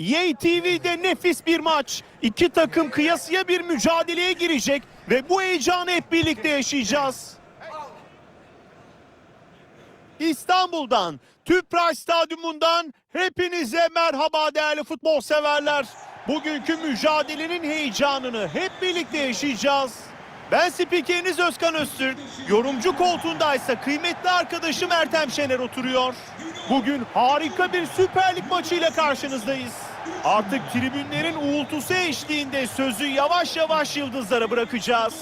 EA TV'de nefis bir maç. İki takım kıyasıya bir mücadeleye girecek ve bu heyecanı hep birlikte yaşayacağız. İstanbul'dan, Tüpraş Stadyumundan hepinize merhaba değerli futbol severler. Bugünkü mücadelenin heyecanını hep birlikte yaşayacağız. Ben spikeriniz Özkan Öztürk. Yorumcu koltuğundaysa kıymetli arkadaşım Ertem Şener oturuyor. Bugün harika bir Süper Lig maçıyla karşınızdayız. Artık tribünlerin uğultusu eşliğinde sözü yavaş yavaş yıldızlara bırakacağız.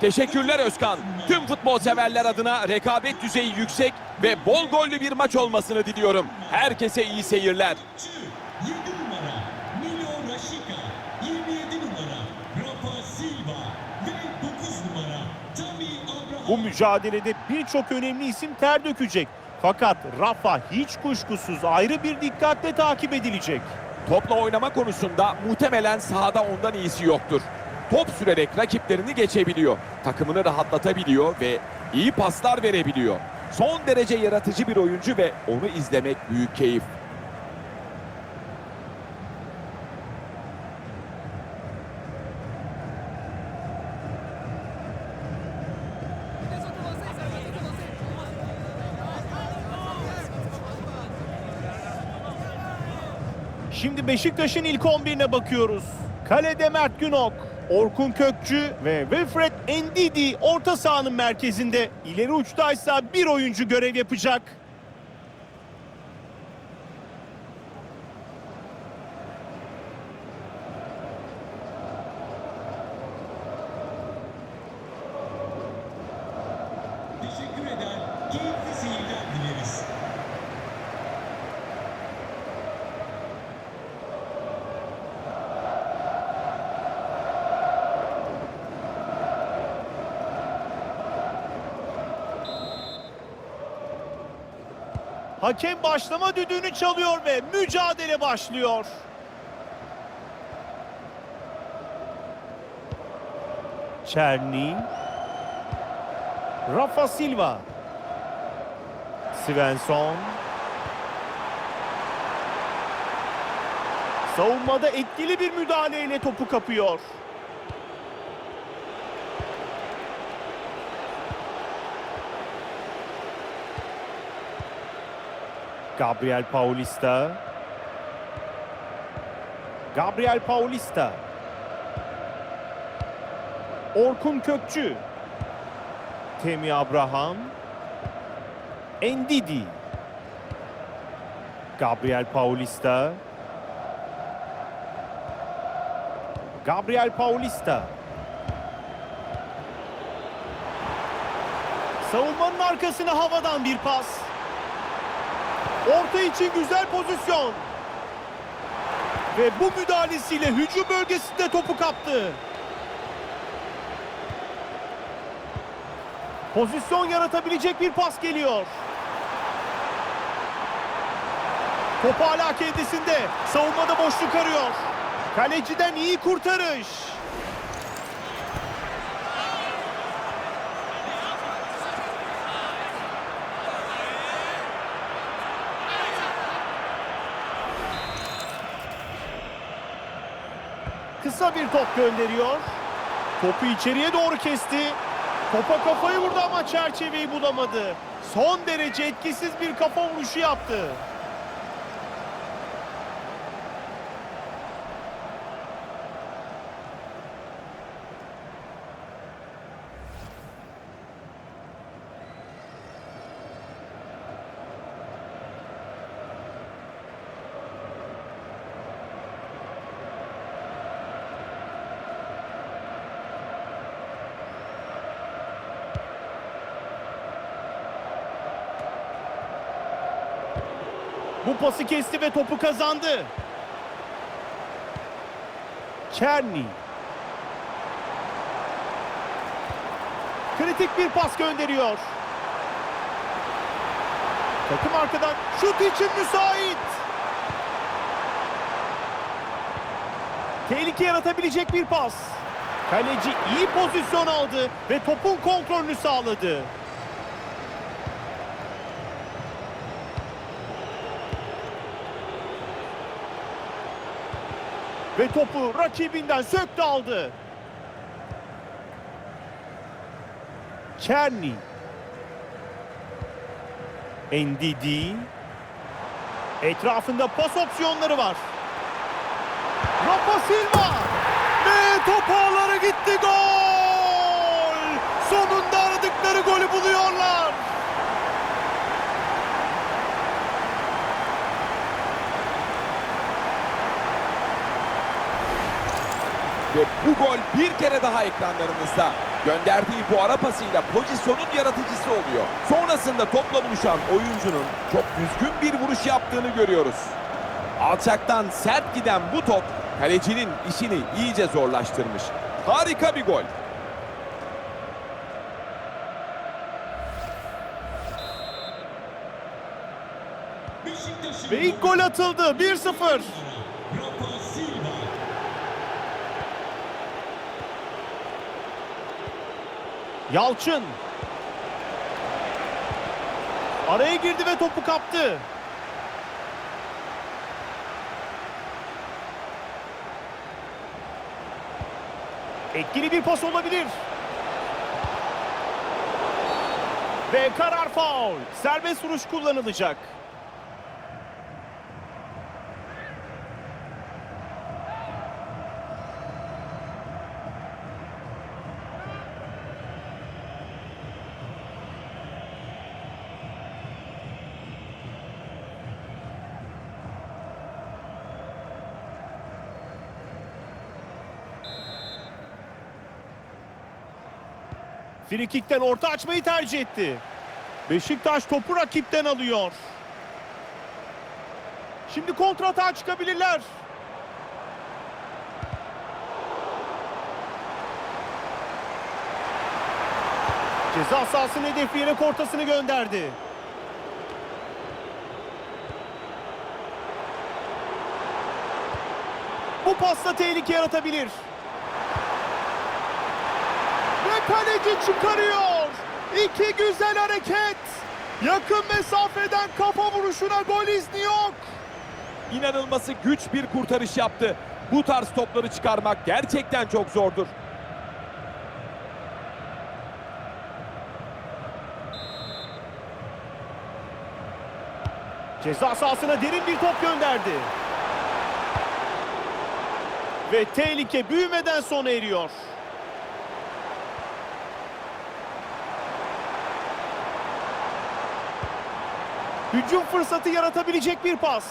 Teşekkürler Özkan. Tüm futbol severler adına rekabet düzeyi yüksek ve bol gollü bir maç olmasını diliyorum. Herkese iyi seyirler. 7 numara Milo Rashica, 27 numara Rafa Silva ve 9 numara Tammy Abraham. Bu mücadelede birçok önemli isim ter dökecek. Fakat Rafa hiç kuşkusuz ayrı bir dikkatle takip edilecek. Topla oynama konusunda muhtemelen sahada ondan iyisi yoktur. Top sürerek rakiplerini geçebiliyor. Takımını rahatlatabiliyor ve iyi paslar verebiliyor. Son derece yaratıcı bir oyuncu ve onu izlemek büyük keyif. Şimdi Beşiktaş'ın ilk 11'ine bakıyoruz. Kalede Mert Günok, Orkun Kökçü ve Wilfred Ndidi orta sahanın merkezinde. İleri uçtaysa bir oyuncu görev yapacak. Hakem başlama düdüğünü çalıyor ve mücadele başlıyor. Çerni. Rafa Silva. Svensson. Savunmada etkili bir müdahaleyle topu kapıyor. Gabriel Paulista. Gabriel Paulista. Orkun Kökçü. Temi Abraham. Endidi. Gabriel Paulista. Gabriel Paulista. Savunmanın arkasına havadan bir pas. Orta için güzel pozisyon. Ve bu müdahalesiyle hücum bölgesinde topu kaptı. Pozisyon yaratabilecek bir pas geliyor. Top hala kendisinde. Savunmada boşluk arıyor. Kaleciden iyi kurtarış. Kısa bir top gönderiyor. Topu içeriye doğru kesti. Topa kafayı vurdu ama çerçeveyi bulamadı. Son derece etkisiz bir kafa vuruşu yaptı. Bu pası kesti ve topu kazandı. Çerni. Kritik bir pas gönderiyor. Takım arkadan şut için müsait. Tehlike yaratabilecek bir pas. Kaleci iyi pozisyon aldı ve topun kontrolünü sağladı. Ve topu rakibinden söktü aldı. Çerni. Ndidi. Etrafında pas opsiyonları var. Rafa Silva. Ve top ağlara gitti gol. Sonunda aradıkları golü buluyorlar. Ve bu gol bir kere daha ekranlarınızda. Gönderdiği bu ara pasıyla pozisyonun yaratıcısı oluyor. Sonrasında topla buluşan oyuncunun çok düzgün bir vuruş yaptığını görüyoruz. Alçaktan sert giden bu top kalecinin işini iyice zorlaştırmış. Harika bir gol. Ve ilk gol atıldı. 1-0. Rafa Silva. Yalçın. Araya girdi ve topu kaptı. Etkili bir pas olabilir. Ve karar faul. Serbest vuruş kullanılacak. Frikikten orta açmayı tercih etti. Beşiktaş topu rakipten alıyor. Şimdi kontratağa çıkabilirler. Ceza sahasını hedefleyerek ortasını gönderdi. Bu pasla tehlike yaratabilir. Kaleci çıkarıyor. İki güzel hareket. Yakın mesafeden kafa vuruşuna gol izni yok. İnanılması güç bir kurtarış yaptı. Bu tarz topları çıkarmak gerçekten çok zordur. Ceza sahasına derin bir top gönderdi. Ve tehlike büyümeden sona eriyor. Hücum fırsatı yaratabilecek bir pas.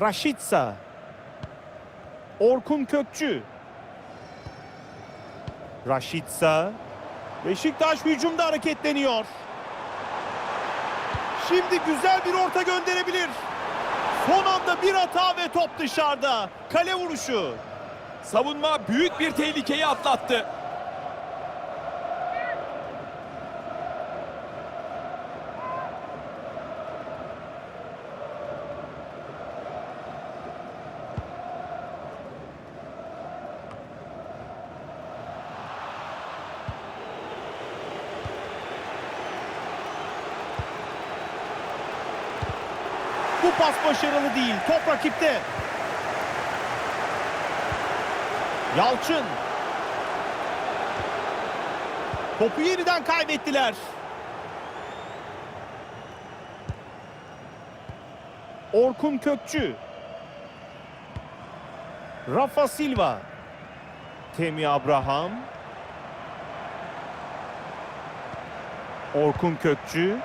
Raşitsa. Orkun Kökçü. Raşitsa. Beşiktaş hücumda hareketleniyor. Şimdi güzel bir orta gönderebilir. Son anda bir hata ve top dışarıda. Kale vuruşu. Savunma büyük bir tehlikeyi atlattı. Pas başarılı değil. Top rakipte. Yalçın. Topu yeniden kaybettiler. Orkun Kökçü. Rafa Silva. Temi Abraham. Orkun Kökçü.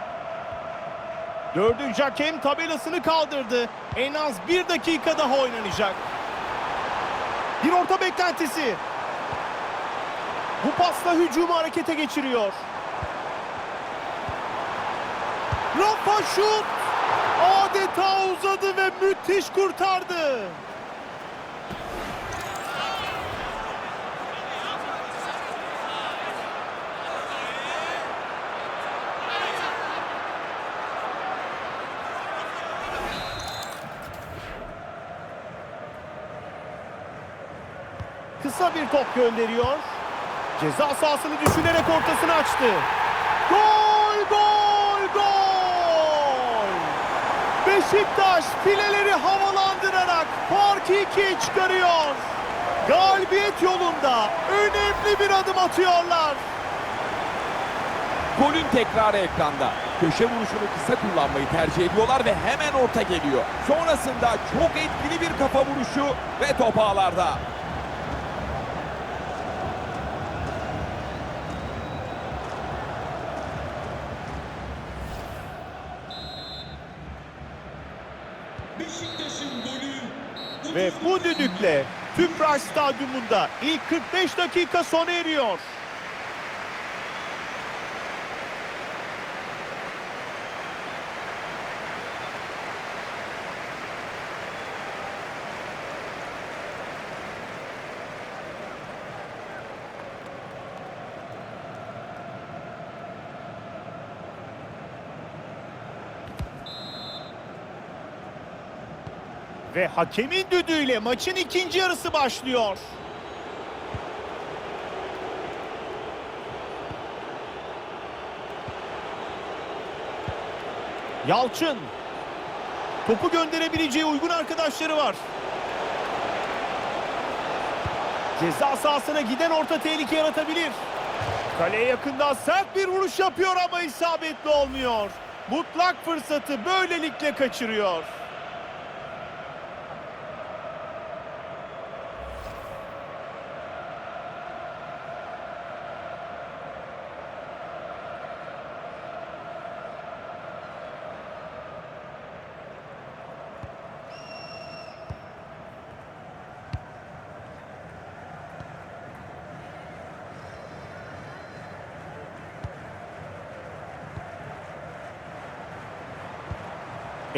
Dördüncü hakem tabelasını kaldırdı. En az bir dakika daha oynanacak. Bir orta beklentisi. Bu pasla hücumu harekete geçiriyor. Rafa şut. Adeta uzadı ve müthiş kurtardı. Kısa bir top gönderiyor. Ceza sahasını düşünerek ortasını açtı. Gol, gol, gol! Beşiktaş fileleri havalandırarak farkı ikiye çıkarıyor. Galibiyet yolunda önemli bir adım atıyorlar. Golün tekrarı ekranda. Köşe vuruşunu kısa kullanmayı tercih ediyorlar ve hemen orta geliyor. Sonrasında çok etkili bir kafa vuruşu ve top ağlarda. Ve 30 bu düdükle Tüpraş Stadyumunda ilk 45 dakika sona eriyor. Ve hakemin düdüğüyle maçın ikinci yarısı başlıyor. Yalçın. Topu gönderebileceği uygun arkadaşları var. Ceza sahasına giden orta tehlike yaratabilir. Kaleye yakından sert bir vuruş yapıyor ama isabetli olmuyor. Mutlak fırsatı böylelikle kaçırıyor.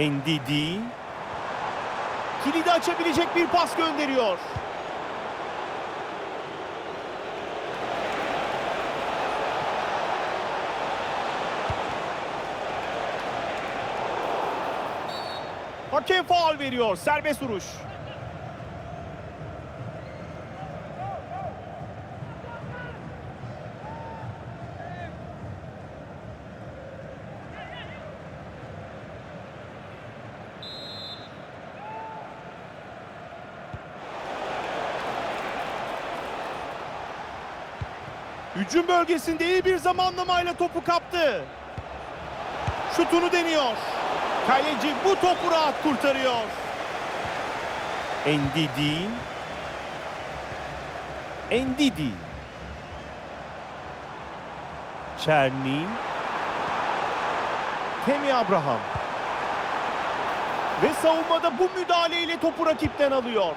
Ndidi kilidi açabilecek bir pas gönderiyor. Hakem faul veriyor. Serbest vuruş. Hücum bölgesinde iyi bir zamanlamayla topu kaptı. Şutunu deniyor. Kaleci bu topu rahat kurtarıyor. Ndidi. Ndidi. Çerni. Temi Abraham. Ve savunmada bu müdahaleyle topu rakipten alıyor.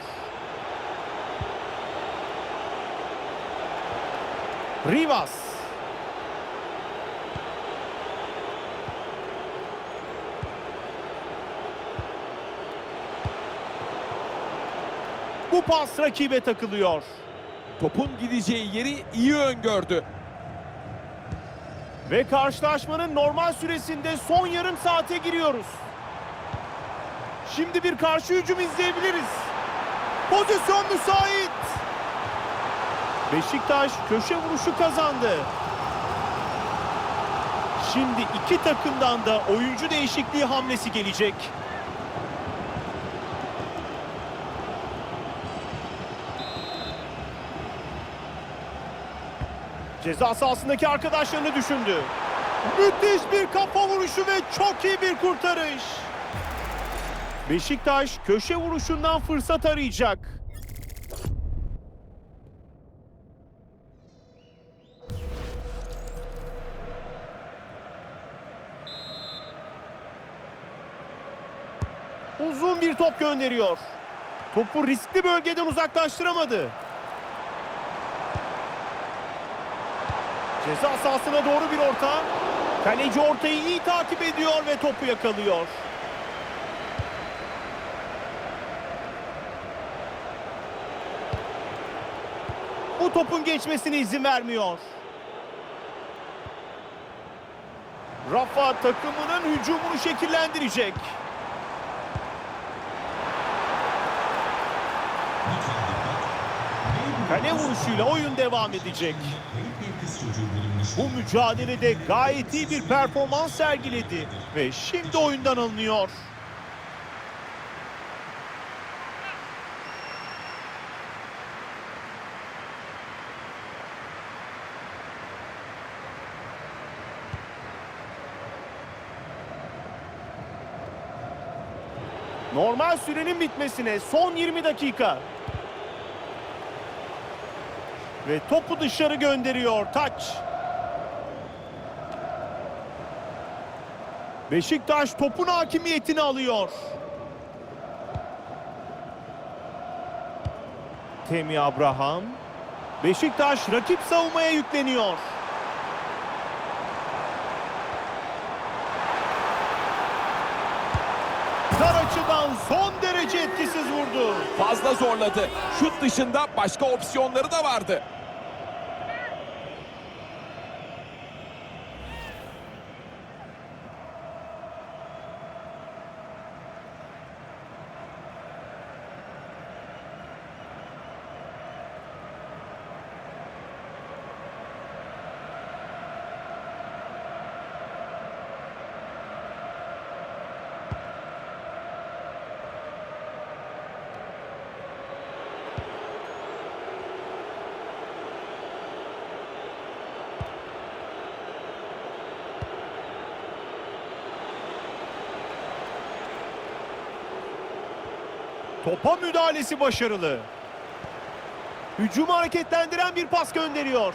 Rivas. Bu pas rakibe takılıyor. Topun gideceği yeri iyi öngördü. Ve karşılaşmanın normal süresinde son yarım saate giriyoruz. Şimdi bir karşı hücum izleyebiliriz. Pozisyon müsait. Beşiktaş köşe vuruşu kazandı. Şimdi iki takımdan da oyuncu değişikliği hamlesi gelecek. Ceza sahasındaki arkadaşlarını düşündü. Müthiş bir kafa vuruşu ve çok iyi bir kurtarış. Beşiktaş köşe vuruşundan fırsat arayacak. Bir top gönderiyor. Topu riskli bölgeden uzaklaştıramadı. Ceza sahasına doğru bir orta. Kaleci ortayı iyi takip ediyor ve topu yakalıyor. Bu topun geçmesine izin vermiyor. Rafa takımının hücumunu şekillendirecek. Kale vuruşuyla oyun devam edecek. Bu mücadelede gayet iyi bir performans sergiledi ve şimdi oyundan alınıyor. Normal sürenin bitmesine son 20 dakika. Ve topu dışarı gönderiyor taç. Beşiktaş topun hakimiyetini alıyor. Temi Abraham. Beşiktaş rakip savunmaya yükleniyor. Son derece etkisiz vurdu. Fazla zorladı. Şut dışında başka opsiyonları da vardı. Topa müdahalesi başarılı. Hücumu hareketlendiren bir pas gönderiyor.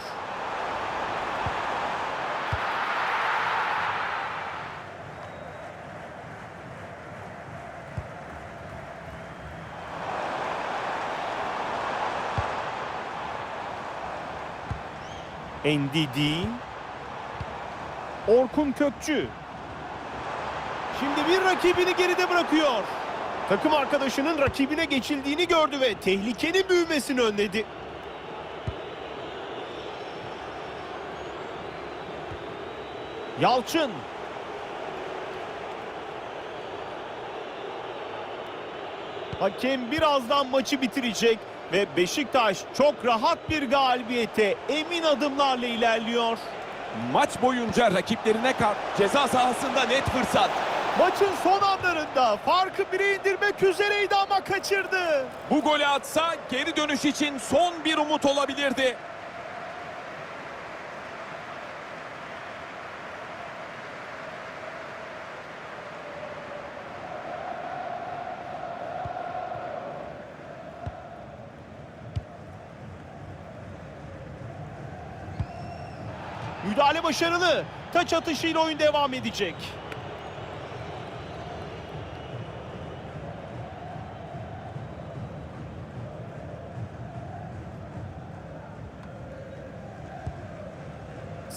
Ndidi. Orkun Kökçü. Şimdi bir rakibini geride bırakıyor. Takım arkadaşının rakibine geçildiğini gördü ve tehlikenin büyümesini önledi. Yalçın. Hakem birazdan maçı bitirecek ve Beşiktaş çok rahat bir galibiyete emin adımlarla ilerliyor. Maç boyunca rakiplerine kart ceza sahasında net fırsat. Maçın son anlarında farkı bire indirmek üzereydi ama kaçırdı. Bu golü atsa geri dönüş için son bir umut olabilirdi. Müdahale başarılı. Taç atışıyla oyun devam edecek.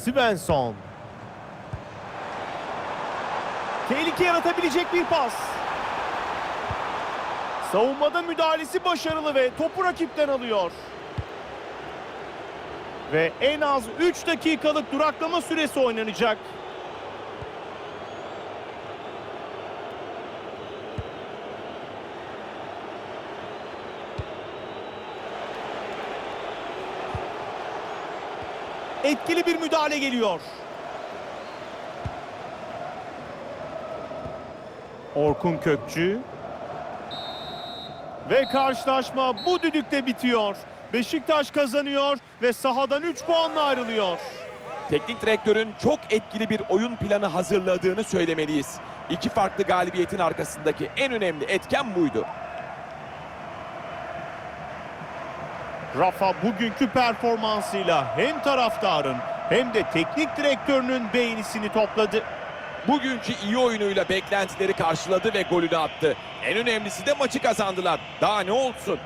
Svensson. Tehlike yaratabilecek bir pas. Savunmada müdahalesi başarılı ve topu rakipten alıyor. Ve en az 3 dakikalık duraklama süresi oynanacak. Etkili bir müdahale geliyor. Orkun Kökçü. Ve karşılaşma bu düdükte bitiyor. Beşiktaş kazanıyor ve sahadan 3 puanla ayrılıyor. Teknik direktörün çok etkili bir oyun planı hazırladığını söylemeliyiz. İki farklı galibiyetin arkasındaki en önemli etken buydu. Rafa bugünkü performansıyla hem taraftarın hem de teknik direktörünün beğenisini topladı. Bugünkü iyi oyunuyla beklentileri karşıladı ve golünü attı. En önemlisi de maçı kazandılar. Daha ne olsun?